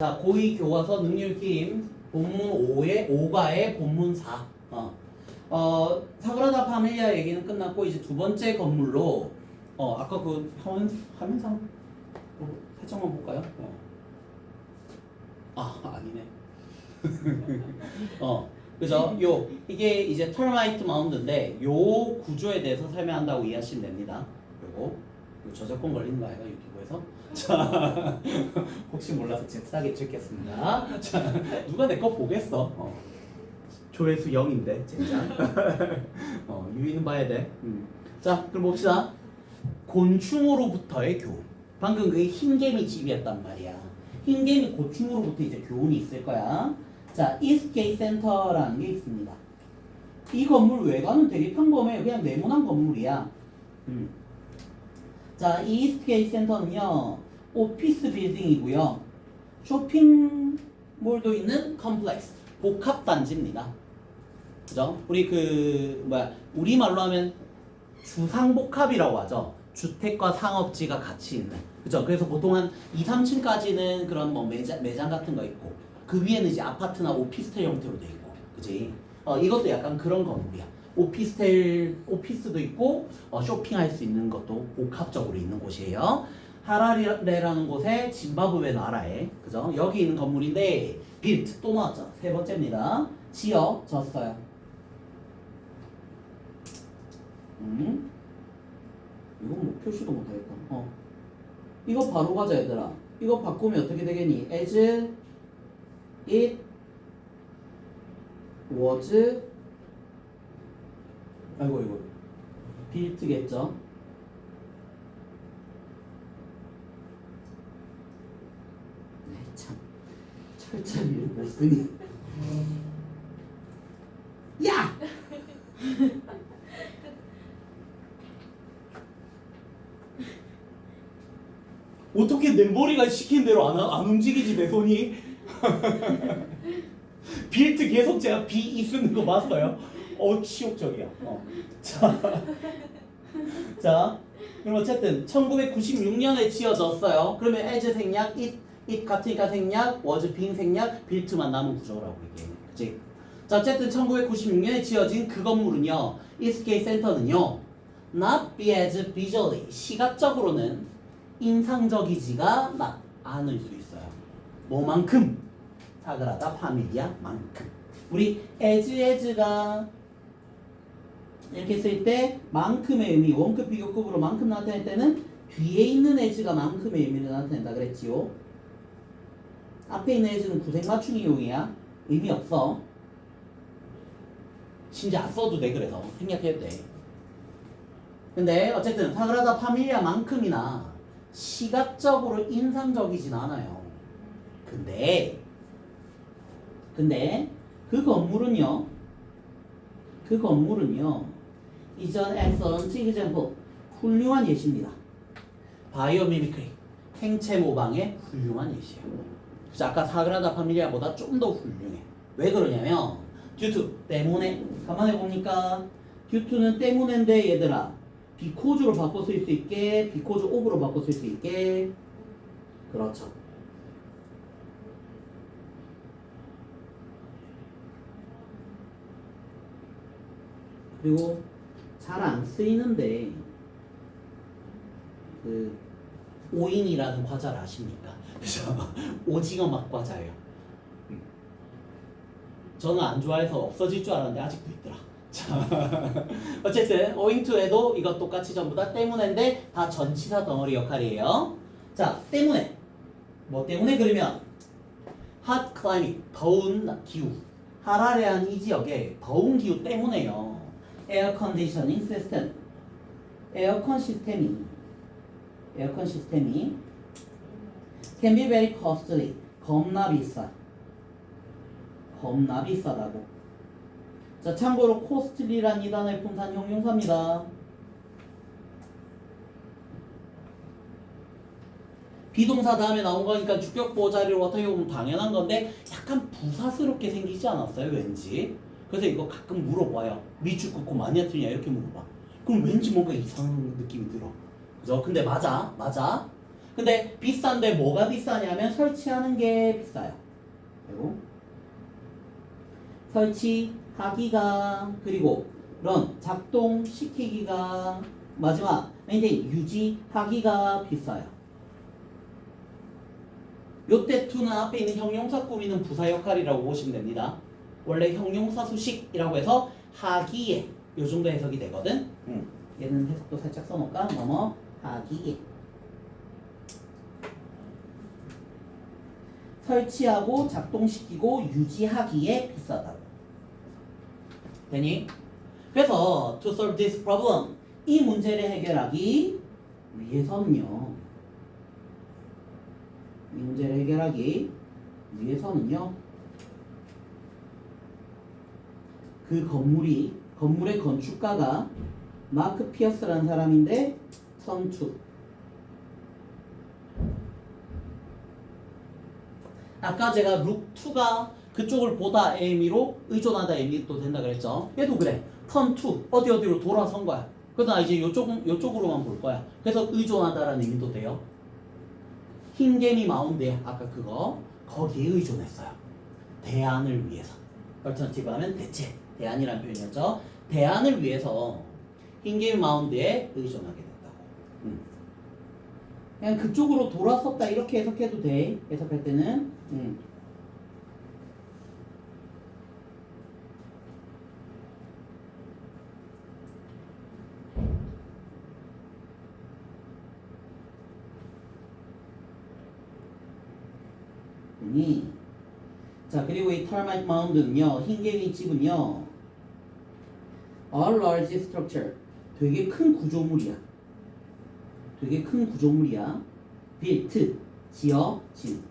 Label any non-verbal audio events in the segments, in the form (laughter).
자, 고의 교과서 능률 게임 본문 5의 5가의 본문 4. 어. 어, 사그라다 파밀리아 얘기는 끝났고 이제 두 번째 건물로 어, 아까 그 화면 화면상 어, 살짝만 볼까요? 어. 아, 아니네. (laughs) 어. 그죠? 요 이게 이제 터마이트 마운드인데 요 구조에 대해서 설명한다고 이해하시면 됩니다. 요거 요 저작권 걸리는 거 아이가 유튜브에서? (laughs) 자, 혹시 몰라서 잽싸게 찍겠습니다. 자, 누가 내 거 보겠어? 어. 조회수 0인데 젠장. (laughs) 어, 유의는 봐야 돼. 음. 자, 그럼 봅시다. 곤충으로부터의 교훈. 방금 그게 흰개미 집이었단 말이야. 흰개미 고충으로부터 이제 교훈이 있을 거야. 자, 이스케이 센터라는 게 있습니다. 이 건물 외관은 되게 평범해요. 그냥 네모난 건물이야. 음. 자, 이 이스트게이트 센터는요, 오피스 빌딩이고요, 쇼핑몰도 있는 컴플렉스, 복합 단지입니다. 그죠? 우리 그, 뭐야, 우리말로 하면 주상복합이라고 하죠. 주택과 상업지가 같이 있는. 그죠? 그래서 보통 한 2, 3층까지는 그런 뭐 매장, 매장 같은 거 있고, 그 위에는 이제 아파트나 오피스텔 형태로 돼 있고, 그지? 어, 이것도 약간 그런 건물이야. 오피스텔, 오피스도 있고, 어, 쇼핑할 수 있는 것도 복합적으로 있는 곳이에요. 하라레라는 곳에 짐바브웨 나라에, 그죠? 여기 있는 건물인데, 빌트 또 나왔죠. 세 번째입니다. 지어졌어요. 음? 이건 뭐 표시도 못하겠다. 어. 이거 바로 가자, 얘들아. 이거 바꾸면 어떻게 되겠니? as it was 아이고 이거 빌트겠죠? 네, 참. 철자리를 못 쓰니. 야! 어떻게 내 머리가 시킨 대로 안, 안 움직이지 내 손이? (laughs) 빌트 계속 제가 B 쓰는 거 봤어요? 어 치욕적이야. 어. 자, (laughs) 자 그럼 어쨌든 1996년에 지어졌어요. 그러면 as 생략 it, it 같으니까 생략 was being 생략 빌트만 남은 구조라고 이게 그치? 자 어쨌든 1996년에 지어진 그 건물은요 이스케이 센터는요 not be as visually 시각적으로는 인상적이지가 마- 않을 수 있어요. 뭐만큼? 사그라다 파밀리아만큼. 우리 as as가 이렇게 쓸 때 만큼의 의미 원급 비교급으로 만큼 나타낼 때는 뒤에 있는 as가 만큼의 의미를 나타낸다 그랬지요. 앞에 있는 as는 구색 맞춤이용이야. 의미 없어. 심지어 안 써도 돼 그래서. 생략해도 돼. 근데 어쨌든 사그라다 파밀리아만큼이나 시각적으로 인상적이진 않아요. 근데 근데 그 건물은요 그 건물은요 이전 excellent example 훌륭한 예시입니다. 바이오미미크리 생체 모방의 훌륭한 예시예요. 그래서 아까 사그라다 파밀리아보다 좀 더 훌륭해. 왜 그러냐면 to 때문에. 가만히 보니까? to는 때문인데 얘들아 비코즈로 바꿔 쓸 수 있게 비코즈 오브로 바꿔 쓸 수 있게. 그렇죠. 그리고 잘 안 쓰이는데 그 오잉이라는 과자를 아십니까? (laughs) 오징어 맛 과자예요. 음. 저는 안 좋아해서 없어질 줄 알았는데 아직도 있더라. (laughs) 자, 어쨌든 오잉투에도 이것 똑같이 전부 다 때문인데 다 전치사 덩어리 역할이에요. 자, 때문에 뭐 때문에 그러면 hot climate 더운 기후 하라레한 이 지역의 더운 기후 때문에요. 에어 컨디셔닝 시스템. 에어컨 시스템이. 에어컨 시스템이. Can be very costly. 겁나 비싸. 겁나 비싸다고. 자 참고로 costly란 이 단어의 품사 형용사입니다. 비동사 다음에 나온 거니까 주격 보호 자리로 어떻게 보면 당연한 건데 약간 부사스럽게 생기지 않았어요 왠지 그래서 이거 가끔 물어봐요 미축 긋고 많이 틀냐 이렇게 물어봐 그럼 왠지 뭔가 이상한 느낌이 들어 그죠? 근데 맞아 맞아 근데 비싼데 뭐가 비싸냐면 설치하는 게 비싸요. 그리고 설치하기가 그리고 런 작동시키기가 마지막 메인테인 유지하기가 비싸요. 요때 투는 앞에 있는 형용사 꾸미는 부사 역할이라고 보시면 됩니다. 원래 형용사 수식이라고 해서 하기에 요 정도 해석이 되거든. 음. 얘는 해석도 살짝 써놓을까? 뭐뭐 하기에 설치하고 작동시키고 유지하기에 비싸다고. 되니? 그래서 to solve this problem 이 문제를 해결하기 위해서는요. 이 문제를 해결하기 위해서는요. 그 건물이 건물의 건축가가 마크 피어스라는 사람인데 선투 아까 제가 룩2가 그쪽을 보다 의미로 의존하다 의미도 된다 그랬죠. 얘도 그래. 턴2 어디 어디로 돌아선 거야. 그러다 이제 요쪽 요쪽으로만 볼 거야. 그래서 의존하다라는 의미도 돼요. 흰개미 마운드에 아까 그거 거기에 의존했어요. 대안을 위해서. 얼터너티브 하면 대체. 대안이라는 표현이었죠. 대안을 위해서 흰개미 마운드에 의존하게 됐다고. 음. 그냥 그쪽으로 돌아섰다 이렇게 해석해도 돼. 해석할 때는. 음. 이. 자 그리고 이 termite mound는요 흰개미 집은요 a large structure. 되게 큰 구조물이야. 되게 큰 구조물이야. Built. 지어진.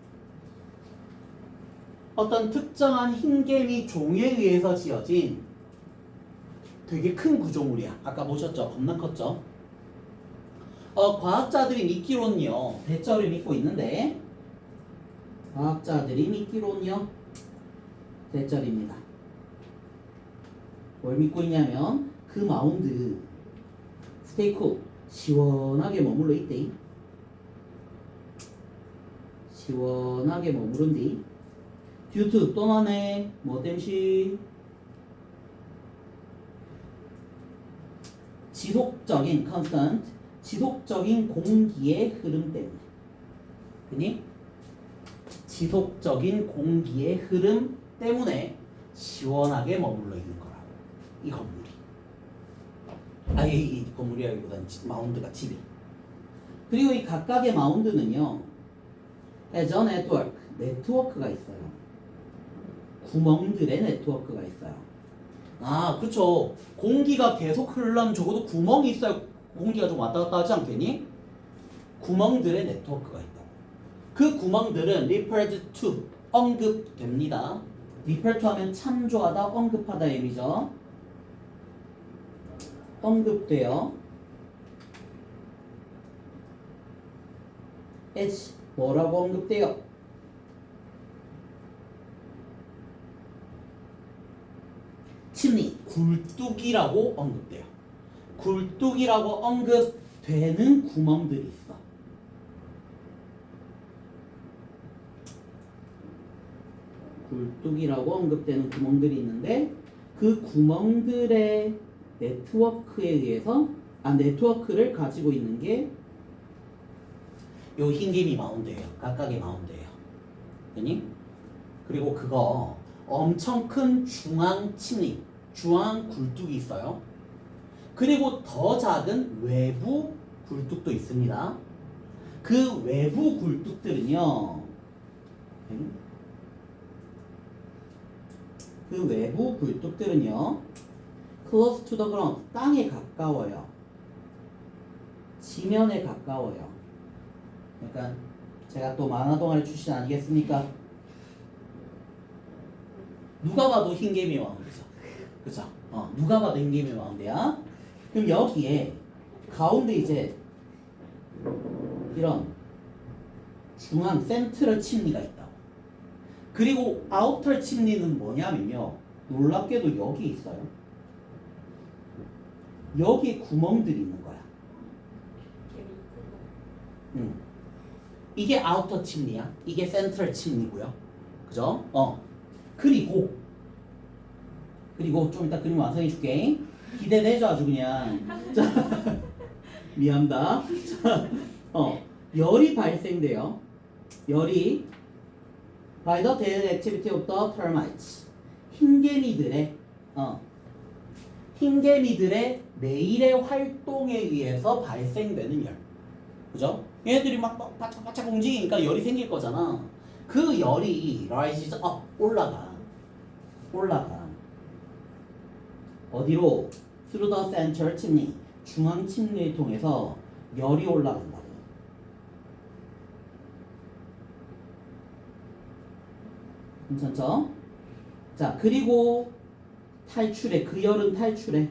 어떤 특정한 흰개미 종에 의해서 지어진 되게 큰 구조물이야. 아까 보셨죠? 겁나 컸죠? 어 과학자들이 믿기로는요. 대처를 믿고 있는데. 과학자들이 믿기로는요. 대절입니다. 뭘 믿고 있냐면 그 마운드 스테이크 시원하게 머물러 있대. 시원하게 머무른디. 듀트 또 나네. 뭐 땜시 지속적인 constant 지속적인 공기의 흐름 때문에. 그니? 지속적인 공기의 흐름 때문에 시원하게 머물러 있는 거라고 이 건물이 아예 이 건물이라기보다는 지- 마운드가 집이 그리고 이 각각의 마운드는요 as a network 네트워크가 있어요 구멍들의 네트워크가 있어요 아 그렇죠 공기가 계속 흐르려면 적어도 구멍이 있어야 공기가 좀 왔다 갔다 하지 않겠니? 구멍들의 네트워크가 있다 그 구멍들은 referred to 언급됩니다. refer to 하면 참조하다, 언급하다 의미죠. 언급돼요. as 뭐라고 언급돼요? 침리, 굴뚝이라고 언급돼요. 굴뚝이라고 언급되는 구멍들이 있어. 굴뚝이라고 언급되는 구멍들이 있는데 그 구멍들의 네트워크에 의해서 아 네트워크를 가지고 있는 게 요 흰개미 마운드예요. 각각의 마운드예요. 그니? 그리고 그거 엄청 큰 중앙 침리, 중앙 굴뚝이 있어요. 그리고 더 작은 외부 굴뚝도 있습니다. 그 외부 굴뚝들은요. 응? 그 외부 굴뚝들은요 close to the ground 땅에 가까워요. 지면에 가까워요. 그러니까 제가 또 만화 동아리 출신 아니겠습니까? 누가 봐도 흰개미 마운드죠? 그죠? 어, 누가 봐도 흰개미 마운드야. 그럼 여기에 가운데 이제 이런 중앙 센트럴 침리가 있다고. 그리고 아우터 침리는 뭐냐면요. 놀랍게도 여기 있어요. 여기 구멍들이 있는 거야. 응. 이게 아우터 침리야. 이게 센트럴 침리고요. 그죠? 어. 그리고 그리고 좀 이따 그림 완성해 줄게. 기대되죠 아주 그냥. (laughs) 자, 미안합니다. 자, 어, 열이 발생돼요. 열이 by the daily activity of the termites. 흰개미들의 어, 흰개미들의 매일의 활동에 의해서 발생되는 열. 그죠? 얘네들이 막, 막 바짝바짝 움직이니까 열이 생길 거잖아. 그 열이 rises up 올라가. 올라가. 어디로? through the central chimney. 중앙 침리를 통해서 열이 올라간다고. 괜찮죠? 자, 그리고 탈출해. 그 열은 탈출해.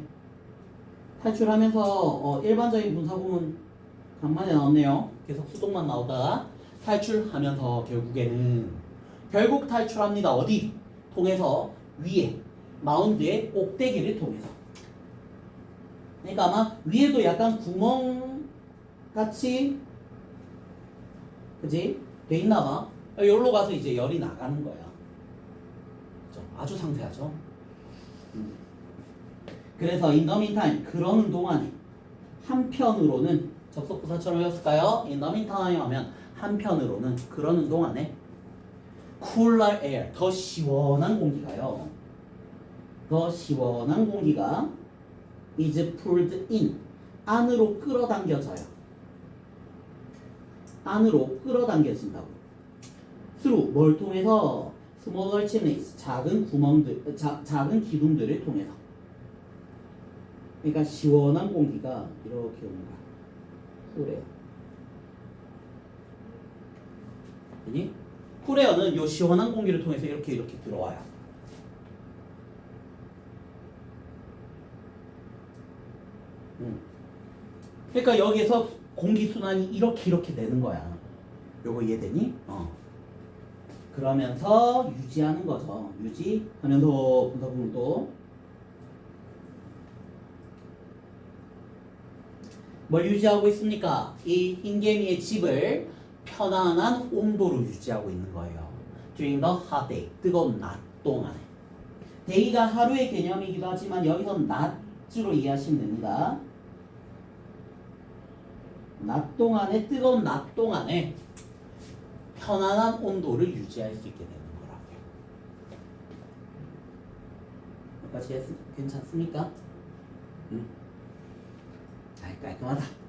탈출하면서 어, 일반적인 분사구문 간만에 나왔네요. 계속 수동만 나오다가 탈출하면서 결국에는 결국 탈출합니다. 어디? 통해서 위에 마운드의 꼭대기를 통해서. 그러니까 아마 위에도 약간 구멍 같이 그지? 돼 있나 봐. 여기로 가서 이제 열이 나가는 거야. 아주 상세하죠. 음. 그래서 meantime 그러는 동안에 한편으로는 접속부사처럼 외웠을까요? meantime 하면 한편으로는 그러는 동안에 cooler air 더 시원한 공기가요. 더 시원한 공기가 is pulled in 안으로 끌어당겨져요. 안으로 끌어당겨진다고. through 뭘 통해서 smaller chimneys 작은 구멍들 자, 작은 기둥들을 통해서. 그러니까 시원한 공기가 이렇게 거야. 쿨에어. 아니? 쿨에어는 요 시원한 공기를 통해서 이렇게 이렇게 들어와요. 음. 그러니까 여기에서 공기 순환이 이렇게 이렇게 되는 거야. 요거 이해되니? 어. 그러면서 유지하는 거죠. 유지하면서 분사구문 뭘 유지하고 있습니까? 이 흰개미의 집을 편안한 온도로 유지하고 있는 거예요. during the hot day, 뜨거운 낮 동안에. day가 하루의 개념이기도 하지만 여기서 낮으로 이해하시면 됩니다. 낮 동안에 뜨거운 낮 동안에 편안한 온도를 유지할 수 있게 되는 거라고요. 여기까지 했- 괜찮습니까? 응. 아, 깔끔하다.